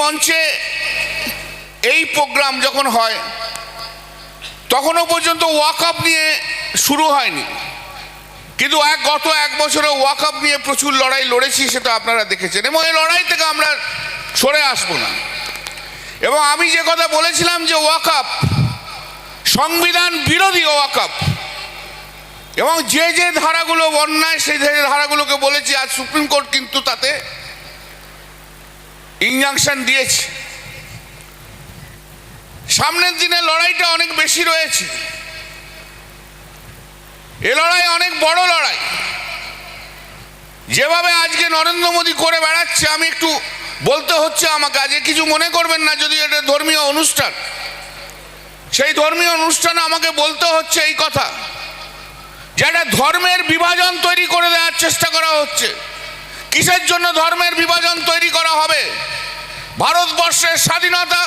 মঞ্চে এই প্রোগ্রাম যখন হয়, তখনও পর্যন্ত ওয়াকআপ নিয়ে শুরু হয়নি। কিন্তু এক গত এক বছরে ওয়াকআপ নিয়ে প্রচুর লড়াই লড়েছি সেটা আপনারা দেখেছেন এবং এই লড়াই থেকে আমরা সরে আসব না। এবং আমি যে কথা বলেছিলাম যে ওয়াকআপ, সংবিধান বিরোধী ওয়াকআপ, এবং যে যে ধারাগুলো অন্যায়, সেই ধারাগুলোকে বলেছি, আজ সুপ্রিম কোর্ট কিন্তু তাতে ইনজাংশন দিয়েছে। সামনের দিনে লড়াইটা অনেক বেশি রয়েছে। এ লড়াই অনেক বড় লড়াই। যেভাবে আজকে নরেন্দ্র মোদী করে বেড়াচ্ছে, আমি একটু বলতে হচ্ছে আমাকে, আজকে কিছু মনে করবেন না, যদি এটা ধর্মীয় অনুষ্ঠান। সেই ধর্মীয় অনুষ্ঠানে আমাকে বলতে হচ্ছে এই কথা। যে একটা ধর্মের বিভাজন তৈরি করে দেওয়ার চেষ্টা করা হচ্ছে। কিসের জন্য ধর্মের বিভাজন তৈরি করা হবে ভারতবর্ষের স্বাধীনতা,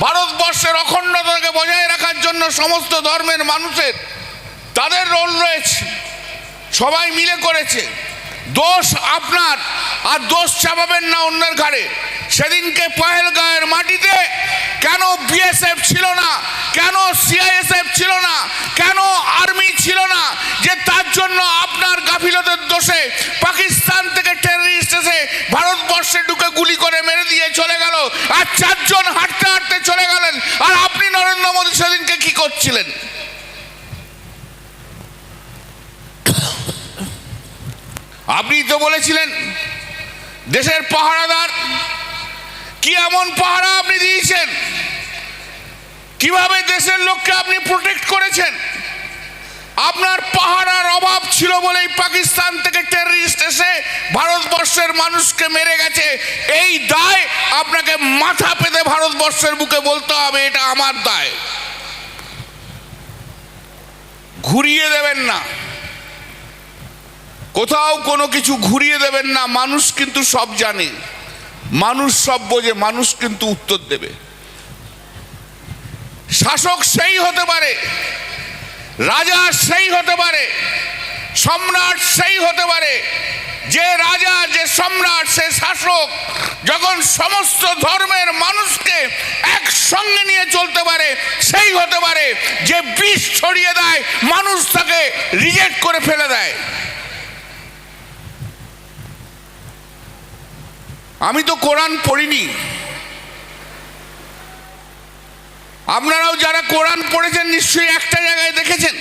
ভারতবর্ষের অখণ্ডতাকে বজায় রাখার জন্য সমস্ত ধর্মের মানুষের তাদের রোল রয়েছে। সবাই মিলে করেছে। দোষ আপনার, আর দোষ চাপাবেন না অন্যের ঘাড়ে। সেদিনকে পহেলগাঁয়ের মাটিতে কেন বিএসএফ ছিল না? কেন সিআইএসএফ ছিল না? কেন আর্মি ছিল না? যে তার জন্য আপনার গাফিলতের দোষে পাকিস্তান থেকে টেররিস্ট এসে ভারতবর্ষে ঢুকে গুলি করে মেরে দিয়ে চলে গেল আর চারজন হাঁটতে হাঁটতে চলে গেলেন। আর আপনি নরেন্দ্র মোদী সেদিনকে কি করছিলেন? আপনি তো বলেছিলেন, দেশের পাহারাদার, কি এমন পাহারা আপনি দিয়েছেন? কীভাবে দেশের লোককে আপনি প্রোটেক্ট করেছেন? আপনার পাহারার অভাব ছিল বলেই পাকিস্তান থেকে টেররিস্ট এসে ভারতবর্ষের মানুষকে মেরে গেছে। এই দায় আপনাকে মাথা পেতে ভারতবর্ষের বুকে বলতে হবে, এটা আমার দায়। ঘুরিয়ে দেবেন না। কোথাও কোনো কিছু ঘুরিয়ে দেবেন না, মানুষ কিন্তু সব জানে। মানুষ সব বোঝে, মানুষ কিন্তু উত্তর দেবে। শাসক সেই হতে পারে, রাজা সেই হতে পারে। সম্রাট সেই হতে পারে। যে রাজা, যে সম্রাট, সে শাসক, যখন সমস্ত ধর্মের মানুষকে একসঙ্গে নিয়ে চলতে পারে, সেই হতে পারে যে বিষ ছড়িয়ে দেয়, মানুষ তাকে রিজেক্ট করে ফেলে দেয়। আমি তো কোরআন পড়িনি। আপনারাও যারা কোরআন পড়েছেন, নিশ্চয়ই একটা জায়গায় দেখেছেন।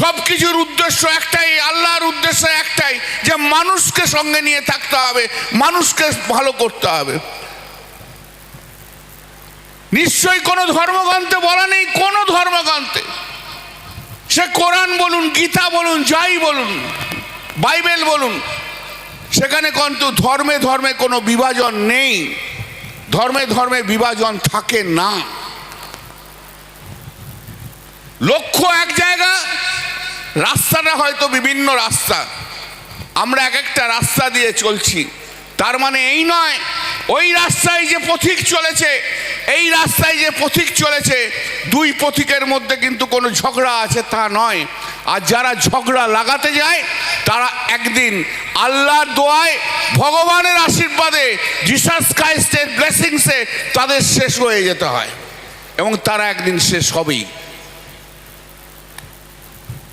সব কিছুর উদ্দেশ্য একটাই, আল্লাহর উদ্দেশ্য একটাই, যে মানুষকে সঙ্গে নিয়ে থাকতে হবে, মানুষকে ভালো করতে হবে। নিশ্চয়ই কোনো ধর্মগ্রন্থে বলা নেই, কোনো ধর্মগ্রন্থে। সে কোরআন বলুন, গীতা বলুন, যাই বলুন, বাইবেল বলুন, সেখানে কিন্তু ধর্মে ধর্মে কোনো বিভাজন নেই। ধর্মে ধর্মে বিভাজন থাকে না। লক্ষ্য এক জায়গা রাস্তাটা হয়তো বিভিন্ন রাস্তা। আমরা এক একটা রাস্তা দিয়ে চলছি। তার মানে এই নয়, ওই রাস্তায় যে পথিক চলেছে, এই রাস্তায় যে পথিক চলেছে, দুই পথিকের মধ্যে কিন্তু কোনো ঝগড়া আছে তা নয়। আর যারা ঝগড়া লাগাতে যায়, তারা একদিন আল্লাহর দোয়ায়, ভগবানের আশীর্বাদে জিসাস ক্রাইস্টের ব্লেসিংসে তাদের শেষ হয়ে যেতে হয়। এবং তারা একদিন শেষ হবেই।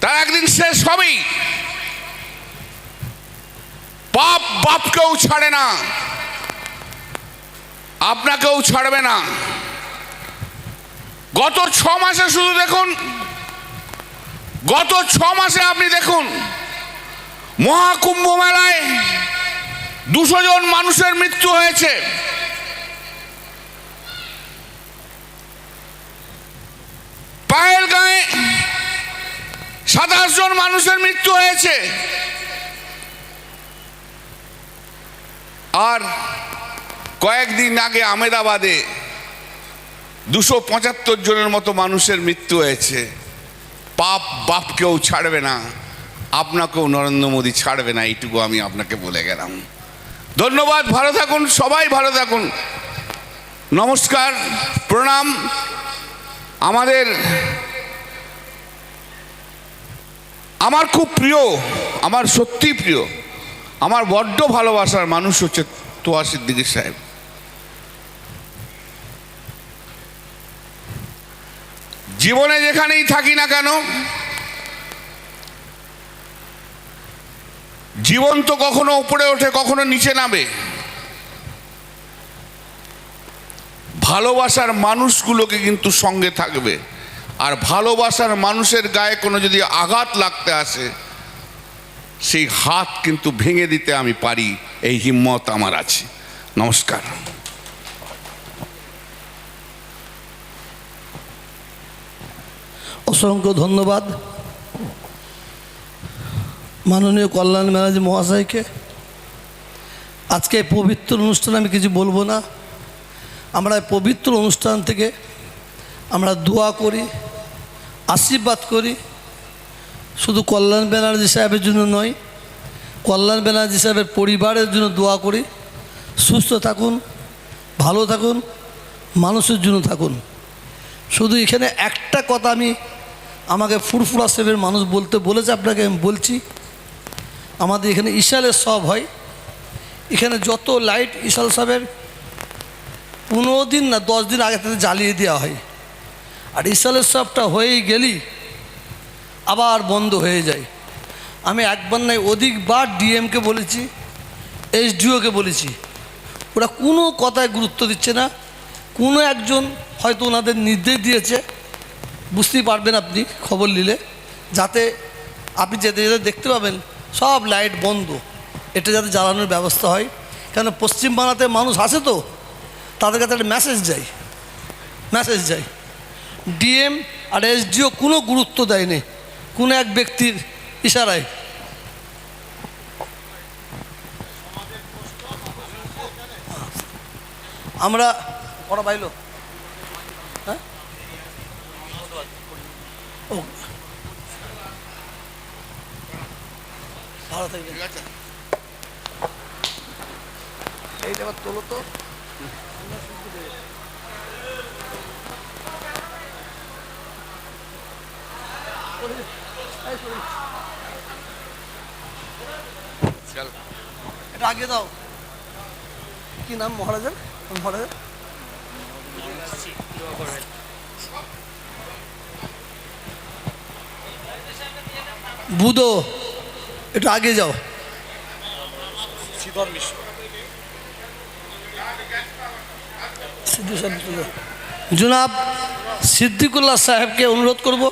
তারা একদিন শেষ হবেই বাপ বাপকেও ছাড়ে না, আপনাকেও ছাড়বে না। গত ছ মাসে শুধু দেখুন, গত ছ মাসে আপনি দেখুন, মহাকুম্ভ মেলায় দুশো জন মানুষের মৃত্যু হয়েছে। পায়েল গায়ে সাতাশ জন মানুষের মৃত্যু হয়েছে। আর কয়েকদিন আগে আমেদাবাদে দুশো পঁচাত্তর জনের মতো মানুষের মৃত্যু হয়েছে। পাপ বাপকেও ছাড়বে না, আপনাকেও নরেন্দ্র মোদী ছাড়বে না, এইটুকু আমি আপনাকে বলে গেলাম। ধন্যবাদ, ভালো থাকুন, সবাই ভালো থাকুন। নমস্কার, প্রণাম। আমাদের আমার খুব প্রিয়, আমার সত্যি প্রিয়, আমার বড্ড ভালোবাসার মানুষ হচ্ছে তোয়া সিদ্দিকি সাহেব। জীবনে যেখানেই থাকি না কেন, জীবন তো কখনো উপরে ওঠে, কখনো নিচে নামে। ভালোবাসার মানুষগুলোকে কিন্তু সঙ্গে থাকবে। আর ভালোবাসার মানুষের গায়ে কোনো যদি আঘাত লাগতে আসে, সেই হাত কিন্তু ভেঙে দিতে আমি পারি, এই হিম্মত আমার আছে। নমস্কার। অসংখ্য ধন্যবাদ। মাননীয় কল্যাণ ব্যানার্জি মহাশয়কে। আজকে পবিত্র অনুষ্ঠানে আমি কিছু বলব না। আমরা পবিত্র অনুষ্ঠান থেকে আমরা দোয়া করি। আশীর্বাদ করি। শুধু কল্যাণ ব্যানার্জি সাহেবের জন্য নয়, কল্যাণ ব্যানার্জি সাহেবের পরিবারের জন্য দোয়া করি। সুস্থ থাকুন, ভালো থাকুন, মানুষের জন্য থাকুন। শুধু এখানে একটা কথা আমি আমাকে ফুরফুরা সেবের মানুষ বলতে বলেছে, আপনাকে আমি বলছি, আমাদের এখানে ইশালের সব হয়। এখানে যত লাইট ইশাল সাহেবের, পনেরো দিন না দশ দিন আগে থেকে জ্বালিয়ে দেওয়া হয়। আর ইশালের সবটা হয়েই গেলি, আবার বন্ধ হয়ে যায়। আমি একবার নাই অধিকবার ডিএমকে বলেছি এসডিওকে বলেছি। ওরা কোনো কথায় গুরুত্ব দিচ্ছে না। কোনো একজন হয়তো ওনাদের নির্দেশ দিয়েছে। বুঝতেই পারবেন আপনি খবর নিলে, যাতে আপনি যেতে যেতে দেখতে পাবেন, সব লাইট বন্ধ। এটা যাতে জ্বালানোর ব্যবস্থা হয়। কেন পশ্চিমবাংলাতে মানুষ আসে তো, তাদের কাছে একটা মেসেজ যায়। মেসেজ যায়। ডিএম আর এসডিও কোনো গুরুত্ব দেয়নি কোনো এক ব্যক্তির ইশারায়। আমরা ওরা বাইলো। হ্যাঁ? ও। ভালো থাকবে তোলো তো। এটা আগে দাও। কি নাম মহারাজের? মহারাজের? বুধো একটু আগে যাও। সাহেব তুলো। জনাব সিদ্দিকুল্লাহ সাহেবকে অনুরোধ করব।